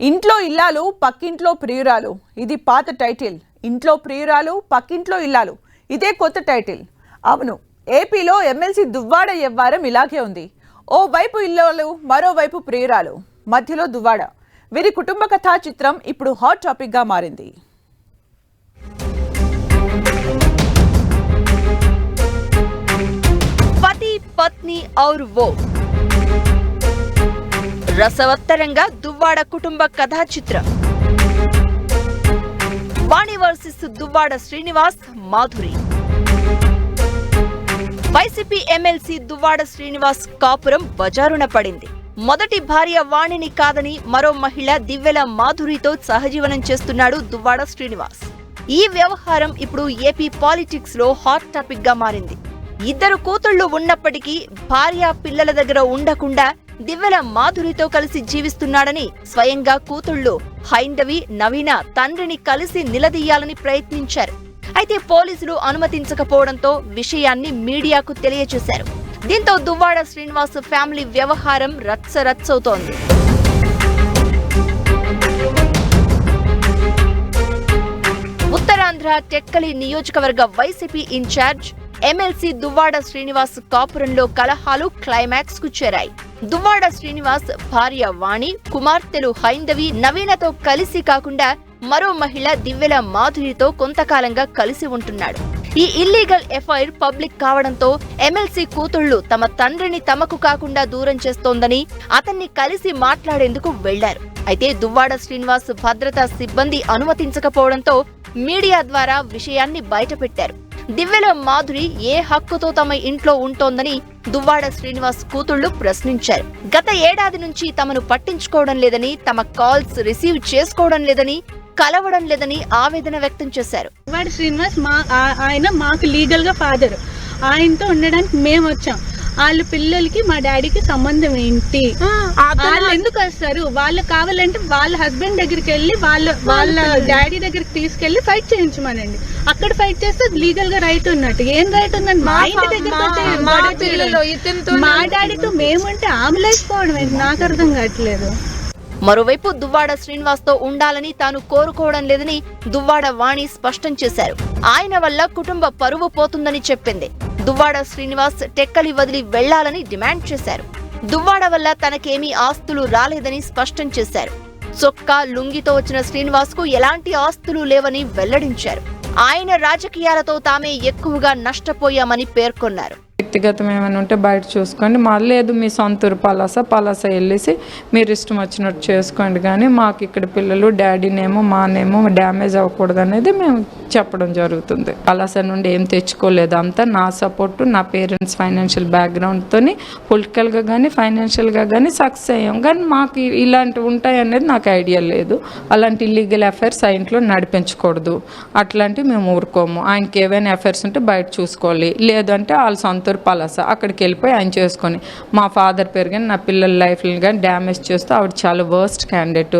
ఇంట్లో ఇల్లాలు పక్కింట్లో ప్రియురాలు. ఇది పాత టైటిల్. ఇంట్లో ప్రియురాలు పక్కింట్లో ఇల్లాలు. ఇదే కొత్త టైటిల్. అవును ఏపీలో ఎమ్మెల్సీ దువ్వాడ వ్యవహారం ఇలాగే ఉంది. ఓ వైపు ఇల్లాలు మరోవైపు ప్రియురాలు. మధ్యలో దువ్వాడ. వీరి కుటుంబ కథా చిత్రం ఇప్పుడు హాట్ టాపిక్గా మారింది. పతి పత్ని ఔర్ వో. రసవత్తరంగా దువ్వాడ కుటుంబ కథా చిత్రం. Vani versus Duvvada Srinivas Madhuri. YCP MLC Duvvada Srinivas కాపురం బజారున పడింది. మొదటి భార్య వాణిని కాదని మరో మహిళ దివ్యల మాధురితో సహజీవనం చేస్తున్నాడు దువ్వాడ శ్రీనివాస్. ఈ వ్యవహారం ఇప్పుడు ఏపీ పాలిటిక్స్లో హాట్ టాపిక్గా మారింది. ఇద్దరు కూతుళ్ళు ఉన్నప్పటికీ భార్య పిల్లల దగ్గర ఉండకుండా దివ్వెల మాధురితో కలిసి జీవిస్తున్నాడని స్వయంగా కూతుళ్ళు హైందవి నవీన తండ్రిని కలిసి నిలదీయాలని ప్రయత్నించారు. అయితే పోలీసులు అనుమతించకపోవడంతో విషయాన్ని మీడియాకు తెలియజేశారు దీంతో దువ్వాడ శ్రీనివాస్ ఫ్యామిలీ వ్యవహారం రచ్చరచ్చవుతోంది. ఉత్తరాంధ్ర టెక్కలి నియోజకవర్గ YCP incharge MLC Duvvada Srinivas కాపురంలో కలహాలు క్లైమాక్స్కు చేరాయి. దువ్వాడ శ్రీనివాస్ భార్య వాణి కుమార్తెలు హైందవి నవీనతో కలిసి కాకుండా మరో మహిళ దివ్యల మాధురితో కొంతకాలంగా కలిసి ఉంటున్నాడు. ఈ ఇల్లీగల్ ఎఫ్ఐఆర్ పబ్లిక్ కావడంతో ఎమ్మెల్సీ కూతుళ్ళు తమ తండ్రిని తమకు కాకుండా దూరం చేస్తోందని అతన్ని కలిసి మాట్లాడేందుకు వెళ్ళారు అయితే దువ్వాడ శ్రీనివాస్ భద్రతా సిబ్బంది అనుమతించకపోవడంతో మీడియా ద్వారా విషయాన్ని బయటపెట్టారు. దివ్యల మాధురి ఏ హక్కుతో తమ ఇంట్లో ఉంటోందని దువ్వాడ శ్రీనివాస్ కూతుళ్ళు ప్రశ్నించారు. గత ఏడాది నుంచి తమను పట్టించుకోవడం లేదని తమ కాల్స్ రిసీవ్ చేసుకోవడం లేదని కలవడం లేదని ఆవేదన వ్యక్తం చేశారు. దువ్వాడ శ్రీనివాస్ మా ఆయన మాకు లీగల్గా ఫాదర్. ఆయనతో ఉండడానికి మేము వచ్చాం వాళ్ళ పిల్లలకి మా డాడీకి సంబంధం ఏంటి? వాళ్ళు ఎందుకు వస్తారు? వాళ్ళు కావాలంటే వాళ్ళ హస్బెండ్ దగ్గరికి వెళ్ళి వాళ్ళ వాళ్ళ డాడీ దగ్గరికి తీసుకెళ్ళి ఫైట్ చేయించమనండి. అక్కడ ఫైట్ చేస్తే లీగల్గా రైట్ ఉన్నట్టు. ఏం రైట్ ఉందండి? మా ఇంటి చేయడం. మా డాడీతో మేముంటే ఆమెలేసుకోవడం ఏంటి? నాకు అర్థం కావట్లేదు. మరోవైపు దువ్వాడ శ్రీనివాస్తో ఉండాలని తాను కోరుకోవడం లేదని దువ్వాడ వాణి స్పష్టం చేశారు. ఆయన వల్ల కుటుంబ పరువు పోతుందని చెప్పింది. దువ్వాడ శ్రీనివాస్ టెక్కలి వదిలి వెళ్ళాలని డిమాండ్ చేశారు. దువ్వాడ వల్ల తనకేమీ ఆస్తులు రాలేదని స్పష్టం చేశారు. చొక్కా లుంగితో వచ్చిన శ్రీనివాస్కు ఎలాంటి ఆస్తులు లేవని వెల్లడించారు. ఆయన రాజకీయాలతో తామే ఎక్కువగా నష్టపోయామని పేర్కొన్నారు. వ్యక్తిగతం ఏమైనా ఉంటే బయట చూసుకోండి. మా లేదు మీ సొంత ఊరు పలాస పలాస వెళ్ళేసి మీరు ఇష్టం వచ్చినట్టు చేసుకోండి. కానీ మాకు ఇక్కడ పిల్లలు డాడీనేమో మానేమో డ్యామేజ్ అవ్వకూడదు అనేది మేము చెప్పడం జరుగుతుంది. పలాస నుండి ఏం తెచ్చుకోలేదు అంతా. నా సపోర్టు నా పేరెంట్స్ ఫైనాన్షియల్ బ్యాక్గ్రౌండ్తో పొలిటికల్గా కానీ ఫైనాన్షియల్గా కానీ సక్సెస్ అయ్యాం. కానీ మాకు ఇలాంటివి ఉంటాయి అనేది నాకు ఐడియా లేదు. అలాంటి ఇల్లీగల్ అఫైర్స్ ఆ ఇంట్లో నడిపించకూడదు. అట్లాంటివి మేము ఊరుకోము. ఆయనకి ఏవైనా అఫైర్స్ ఉంటే బయట చూసుకోవాలి. లేదంటే వాళ్ళ సొంత పలాస అక్కడికి వెళ్ళిపోయి ఆయన చేసుకొని మా ఫాదర్ పేరు కానీ నా పిల్లల లైఫ్ని కానీ డ్యామేజ్ చేస్తూ ఆవిడ చాలా వర్స్ట్ క్యాండిడేట్.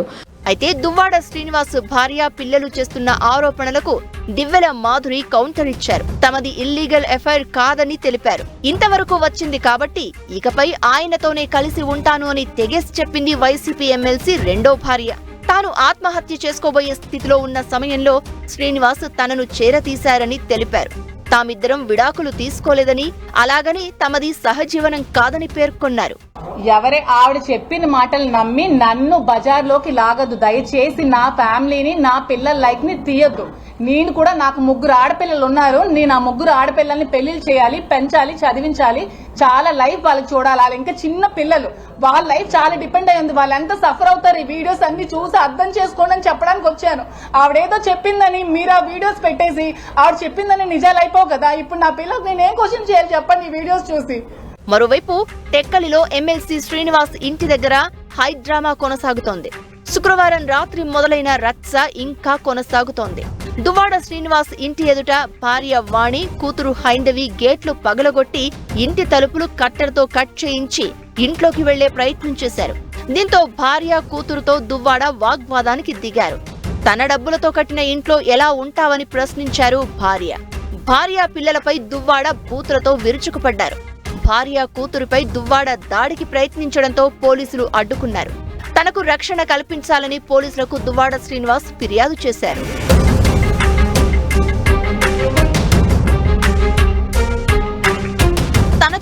అయితే దువ్వాడ శ్రీనివాస్ భార్య పిల్లలు చేస్తున్న ఆరోపణలకు దివ్యల మాధురి కౌంటర్ ఇచ్చారు. తమది ఇల్లీగల్ ఎఫ్ఐఆర్ కాదని తెలిపారు. ఇంతవరకు వచ్చింది కాబట్టి ఇకపై ఆయనతోనే కలిసి ఉంటాను అని తెగేసి చెప్పింది వైసీపీ ఎమ్మెల్సీ రెండో భార్య. తాను ఆత్మహత్య చేసుకోబోయే స్థితిలో ఉన్న సమయంలో శ్రీనివాస్ తనను చేరతీశారని తెలిపారు. తామిద్దరం విడాకులు తీసుకోలేదని అలాగని తమది సహజీవనం కాదని పేర్కొన్నారు. ఎవరే ఆవిడ చెప్పిన మాటలు నమ్మి నన్ను బజార్లోకి లాగదు. దయచేసి నా ఫ్యామిలీని నా పిల్లల లైఫ్ని తీయద్దు. నేను కూడా నాకు ముగ్గురు ఆడపిల్లలు ఉన్నారు. నేను ఆ ముగ్గురు ఆడపిల్లల్ని పెళ్ళి చేయాలి పెంచాలి చదివించాలి. చాలా లైఫ్ వాళ్ళకి చూడాలి. వాళ్ళు ఇంకా చిన్న పిల్లలు. వాళ్ళ లైఫ్ చాలా డిపెండ్ అయ్యింది. వాళ్ళు ఎంత సఫర్ అవుతారు ఈ వీడియోస్ అన్ని చూసి అర్థం చేసుకోండి అని చెప్పడానికి వచ్చాను. ఆవిడేదో చెప్పిందని మీరు ఆ వీడియోస్ పెట్టేసి ఆవిడ చెప్పిందని నిజాలు అయిపోవు కదా. ఇప్పుడు నా పిల్లలకు నేను ఏం క్వశ్చన్ చేయాలి చెప్పండి ఈ వీడియోస్ చూసి. మరోవైపు టెక్కలిలో ఎమ్మెల్సీ శ్రీనివాస్ ఇంటి దగ్గర హై డ్రామా కొనసాగుతోంది. శుక్రవారం రాత్రి మొదలైన రత్స ఇంకా కొనసాగుతోంది. దువ్వాడ శ్రీనివాస్ ఇంటి ఎదుట భార్య వాణి కూతురు హైందవి గేట్లు పగలగొట్టి ఇంటి తలుపులు కట్టెలతో కట్ చేయించి ఇంట్లోకి వెళ్ళే ప్రయత్నం చేశారు. దీంతో భార్య కూతురుతో దువ్వాడ వాగ్వాదానికి దిగారు. తన డబ్బులతో కట్టిన ఇంట్లో ఎలా ఉంటావని ప్రశ్నించారు భార్య. భార్య పిల్లలపై దువ్వాడ బూతులతో విరుచుకుపడ్డారు. భార్య కూతురుపై దువ్వాడ దాడికి ప్రయత్నించడంతో పోలీసులు అడ్డుకున్నారు. తనకు రక్షణ కల్పించాలని పోలీసులకు దువ్వాడ శ్రీనివాస్ ఫిర్యాదు చేశారు.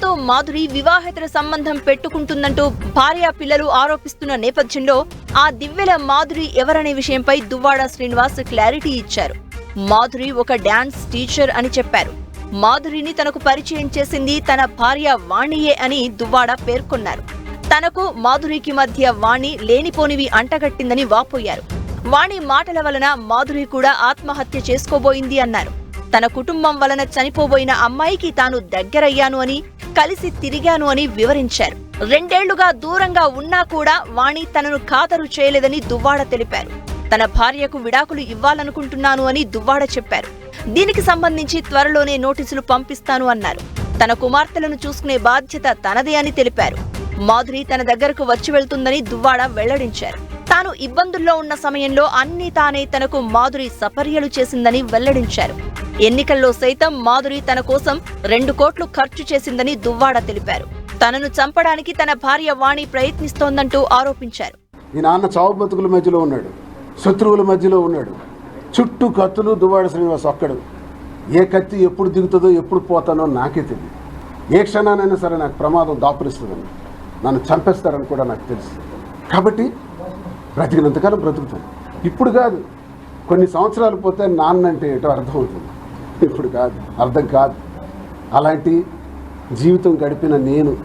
తో మాధురి వివాహేతర సంబంధం పెట్టుకుంటుందంటూ భార్య పిల్లలు ఆరోపిస్తున్న నేపథ్యంలో ఆ దివ్యల మాధురి ఎవరనే విషయంపై దువ్వాడ శ్రీనివాస్ క్లారిటీ ఇచ్చారు. మాధురి ఒక డాన్స్ టీచర్ అని చెప్పారు. మాధురిని తనకు పరిచయం చేసింది తన భార్య వాణియే అని దువ్వాడ పేర్కొన్నారు. తనకు మాధురికి మధ్య వాణి లేనిపోనివి అంటగట్టిందని వాపోయారు. వాణి మాటల వలన మాధురి కూడా ఆత్మహత్య చేసుకోబోయింది అన్నారు. తన కుటుంబం వలన చనిపోబోయిన అమ్మాయికి తాను దగ్గరయ్యాను అని కలిసి తిరిగాను అని వివరించారు. రెండేళ్ళుగా దూరంగా ఉన్నా కూడా వాణి తనను ఖాతరు చేయలేదని దువ్వాడ తెలిపారు. తన భార్యకు విడాకులు ఇవ్వాలనుకుంటున్నాను అని దువ్వాడ చెప్పారు. దీనికి సంబంధించి త్వరలోనే నోటీసులు పంపిస్తాను అన్నారు. తన కుమార్తెలను చూసుకునే బాధ్యత తనదే అని తెలిపారు. మాధురి తన దగ్గరకు వచ్చి వెళ్తుందని దువ్వాడ వెల్లడించారు. తాను ఇబ్బందుల్లో ఉన్న సమయంలో అన్ని తానే తనకు మాధురి సపర్యలు చేసిందని వెల్లడించారు. ఎన్నికల్లో సైతం మాధురి తన కోసం రెండు కోట్లు ఖర్చు చేసిందని దువ్వాడ తెలిపారు. తనను చంపడానికి తన భార్య వాణి ప్రయత్నిస్తోందంటూ ఆరోపించారు. ఈ నాన్న చావు బతుకుల మధ్యలో ఉన్నాడు శత్రువుల మధ్యలో ఉన్నాడు. చుట్టూ కత్తులు దువ్వాడ శ్రీనివాస్ ఒక్కడు ఏ కత్తి ఎప్పుడు దిగుతుందో ఎప్పుడు పోతానో నాకే తెలియదు ఏ క్షణానైనా సరే నాకు ప్రమాదం దాపురిస్తుందని నన్ను చంపేస్తారని కూడా నాకు తెలుసు. కాబట్టి బ్రతికినంతకాలం బ్రతుకుతాం. ఇప్పుడు కాదు. కొన్ని సంవత్సరాలు పోతే నాన్న అంటే ఏటో అర్థమవుతుంది. ఇప్పుడు కాదు. అర్థం కాదు. అలాంటి జీవితం గడిపిన నేను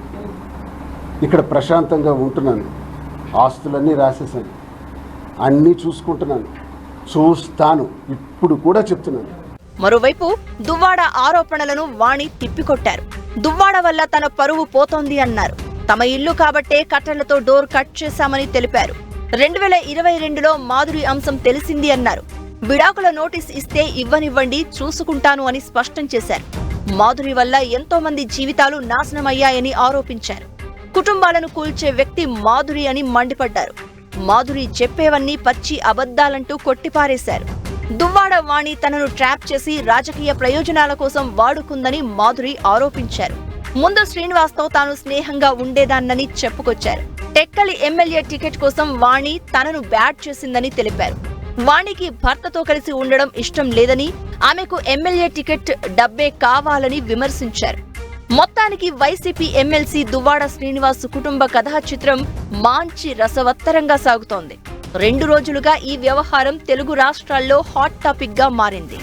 ఇక్కడ ప్రశాంతంగా ఉంటున్నాను. ఆస్తులన్నీ రాసేసాను అన్నీ చూసుకుంటున్నాను. చూస్తాను. ఇప్పుడు కూడా చెప్తున్నాను. మరోవైపు దువ్వాడ ఆరోపణలను వాణి తిప్పికొట్టారు. దువ్వాడ వల్ల తన పరువు పోతోంది అన్నారు. తమ ఇల్లు కాబట్టే కట్టెలతో డోర్ కట్ చేశామని తెలిపారు. రెండు వేల ఇరవై రెండులో మాధురి అంశం తెలిసింది అన్నారు. విడాకుల నోటీస్ ఇస్తే ఇవ్వనివ్వండి చూసుకుంటాను అని స్పష్టం చేశారు. మాధురి వల్ల ఎంతో మంది జీవితాలు నాశనమయ్యాయని ఆరోపించారు. కుటుంబాలను కూల్చే వ్యక్తి మాధురి అని మండిపడ్డారు. మాధురి చెప్పేవన్నీ పచ్చి అబద్ధాలంటూ కొట్టిపారేశారు. దువ్వాడ వాణి తనను ట్రాప్ చేసి రాజకీయ ప్రయోజనాల కోసం వాడుకుందని మాధురి ఆరోపించారు. ముందు శ్రీనివాస్తో తాను స్నేహంగా ఉండేదాన్నని చెప్పుకొచ్చారు. టెక్కలి ఎమ్మెల్యే టికెట్ కోసం వాణి తనను బ్యాట్ చేసిందని తెలిపారు. వాణికి భర్తతో కలిసి ఉండడం ఇష్టం లేదని ఆమెకు ఎమ్మెల్యే టికెట్ డబ్బే కావాలని విమర్శించారు. మొత్తానికి వైసీపీ ఎమ్మెల్సీ దువ్వాడ శ్రీనివాస్ కుటుంబ కథా చిత్రం మాంచి రసవత్తరంగా సాగుతోంది. రెండు రోజులుగా ఈ వ్యవహారం తెలుగు రాష్ట్రాల్లో హాట్ టాపిక్గా మారింది.